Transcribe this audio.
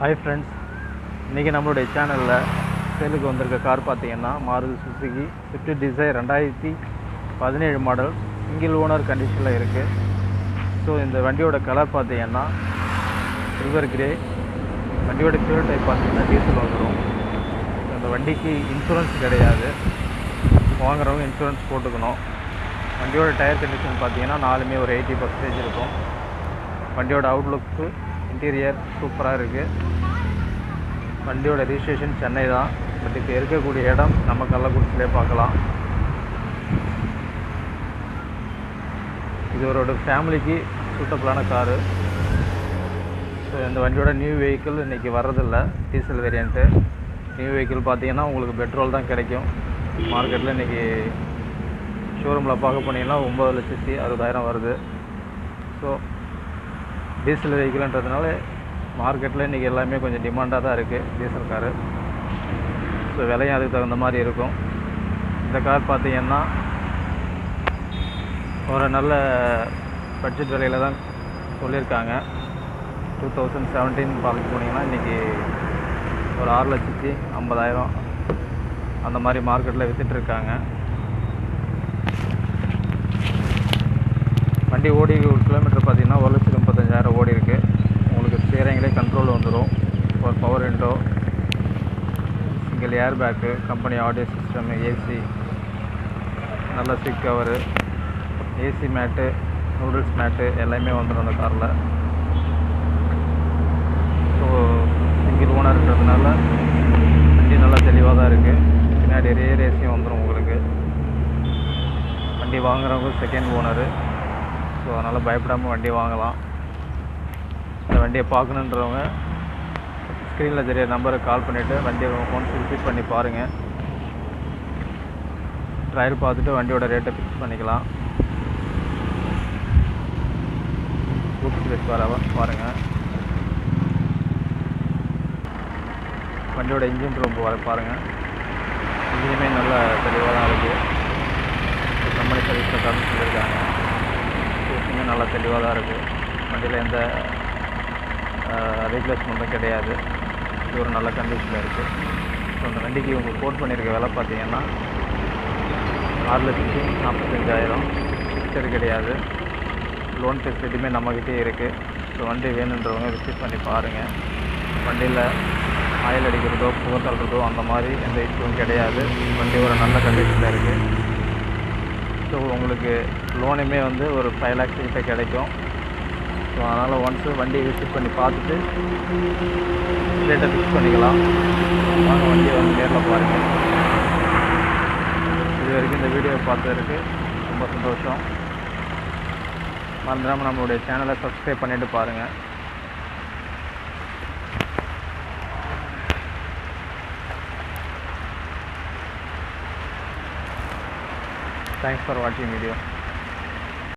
Hi friends இன்றைக்கி நம்மளுடைய சேனலில் சேலுக்கு வந்திருக்க கார் பார்த்தீங்கன்னா மாருதி சுசுகி ஸ்விஃப்ட் டிசைர் ரெண்டாயிரத்தி பதினேழு மாடல் சிங்கிள் ஓனர் கண்டிஷனில் இருக்குது ஸோ இந்த வண்டியோட கலர் பார்த்தீங்கன்னா சில்வர் கிரே வண்டியோட ஃபியூல் டைப் பார்த்தீங்கன்னா டீசல் வந்துடும் அந்த வண்டிக்கு இன்சூரன்ஸ் கிடையாது. வாங்குறவங்க இன்சூரன்ஸ் போட்டுக்கணும். வண்டியோட டயர் கண்டிஷன் பார்த்தீங்கன்னா நாலுமே ஒரு எயிட்டி பர்சன்டேஜ் இருக்கும். வண்டியோட அவுட்லுக்கு இன்டீரியர் சூப்பராக இருக்குது வண்டியோட ரிஜிஸ்ட்ரேஷன் சென்னை தான். பட் இப்போ இருக்கக்கூடிய இடம் நம்ம கள்ளக்குறிச்சிலே பார்க்கலாம். இது ஒரு ஃபேமிலிக்கு சூட்டபிளான காரு ஸோ இந்த வண்டியோட நியூ வெஹிக்கிள் இன்றைக்கி வர்றதில்ல. டீசல் வேரியண்ட்டு நியூ வெஹிக்கிள் பார்த்தீங்கன்னா உங்களுக்கு பெட்ரோல் தான் கிடைக்கும். மார்க்கெட்டில் இன்றைக்கி ஷோரூமில் பார்க்க போனீங்கன்னா ஒம்பது லட்சத்தி அறுபதாயிரம் வருது. ஸோ டீசல் வெஹிக்கிள்ன்றதுனால மார்க்கெட்டில் இன்றைக்கி எல்லாமே கொஞ்சம் டிமாண்டாக தான் இருக்குது டீசல் காரு ஸோ விலையும் அதுக்கு தகுந்த மாதிரி இருக்கும். இந்த கார் பார்த்தீங்கன்னா ஒரு நல்ல பட்ஜெட் விலையில் தான் சொல்லியிருக்காங்க. டூ தௌசண்ட் செவன்டீன் பார்க்க போனீங்கன்னா இன்றைக்கி ஒரு ஆறு லட்சத்தி ஐம்பதாயிரம் அந்த மாதிரி மார்க்கெட்டில் விற்றுட்ருக்காங்க வண்டி ஓடி ஒரு கிலோமீட்டர் பார்த்திங்கன்னா ஒரு லட்சத்தி முப்பத்தஞ்சாயிரம் ஓடி இருக்கு உங்களுக்கு ஸ்டேரிங்லேயே கண்ட்ரோல் வந்துடும் ஒரு power window single air bag company audio system AC நல்ல seat cover AC mat noodles mat எல்லாமே வந்துடும் அந்த காரில். ஸோ சிங்கிள் ஓனர்ன்றதுனால வண்டி நல்லா தெளிவாக தான் இருக்குது பின்னாடி ரேர் ஏசியும் வந்துடும் உங்களுக்கு. வண்டி வாங்குறவங்க செகண்ட் ஓனரு. ஸோ அதனால் பயப்படாமல் வண்டி வாங்கலாம். இந்த வண்டியை பார்க்கணுன்றவங்க ஸ்க்ரீனில் தெரிய நம்பருக்கு கால் பண்ணிவிட்டு வண்டியை ஒன்ஸ் விசிட் பண்ணி பாருங்கள் ட்ரையல் பார்த்துட்டு வண்டியோட ரேட்டை ஃபிக்ஸ் பண்ணிக்கலாம். பூட் ஸ்பேஸ் வர பாருங்கள் வண்டியோட இன்ஜின் ரூம் வர பாருங்கள் இன்ஜினுமே நல்ல தெளிவாக தான் இருக்குது கம்பெனி சர்வீஸில் கம்மி சொல்லியிருக்காங்க சூஸுமே நல்லா தெளிவாக தான் இருக்குது வண்டியில் எந்த ரீப்ளேஸ்மெண்ட்டும் கிடையாது. இது ஒரு நல்ல கண்டிஷனில் இருக்குது ஸோ அந்த வண்டிக்கு இவங்க கோட் பண்ணியிருக்க விலை பார்த்தீங்கன்னா ஆறு லட்சத்தி நாற்பத்தஞ்சாயிரம். ஃபிக்சர் கிடையாது. லோன் ஃபெசிலிட்டியுமே நம்மக்கிட்டே இருக்குது ஸோ வண்டி வேணுன்றவங்க விசிட் பண்ணி பாருங்கள் வண்டியில் ஆயில் அடிக்கிறதோ புகை தள்ளுறதோ அந்த மாதிரி எந்த இஷ்யூவும் கிடையாது. வண்டி ஒரு நல்ல கண்டிஷனில் இருக்குது ஸோ உங்களுக்கு லோனுமே வந்து ஒரு ஃபைவ் லேக்ஸ் கிட்டே கிடைக்கும். ஸோ அதனால் ஒன்ஸு வண்டியை விசிட் பண்ணி பார்த்துட்டு ரேட்டை ஃபிக்ஸ் பண்ணிக்கலாம். வாங்க வண்டியை வந்து நேரில் பாருங்கள் இது வரைக்கும் இந்த வீடியோ பார்த்ததுக்கு ரொம்ப சந்தோஷம். மறந்துடாமல் நம்மளுடைய சேனலை சப்ஸ்கிரைப் பண்ணிவிட்டு பாருங்கள் தேங்க்ஸ் ஃபார் வாட்சிங் வீடியோ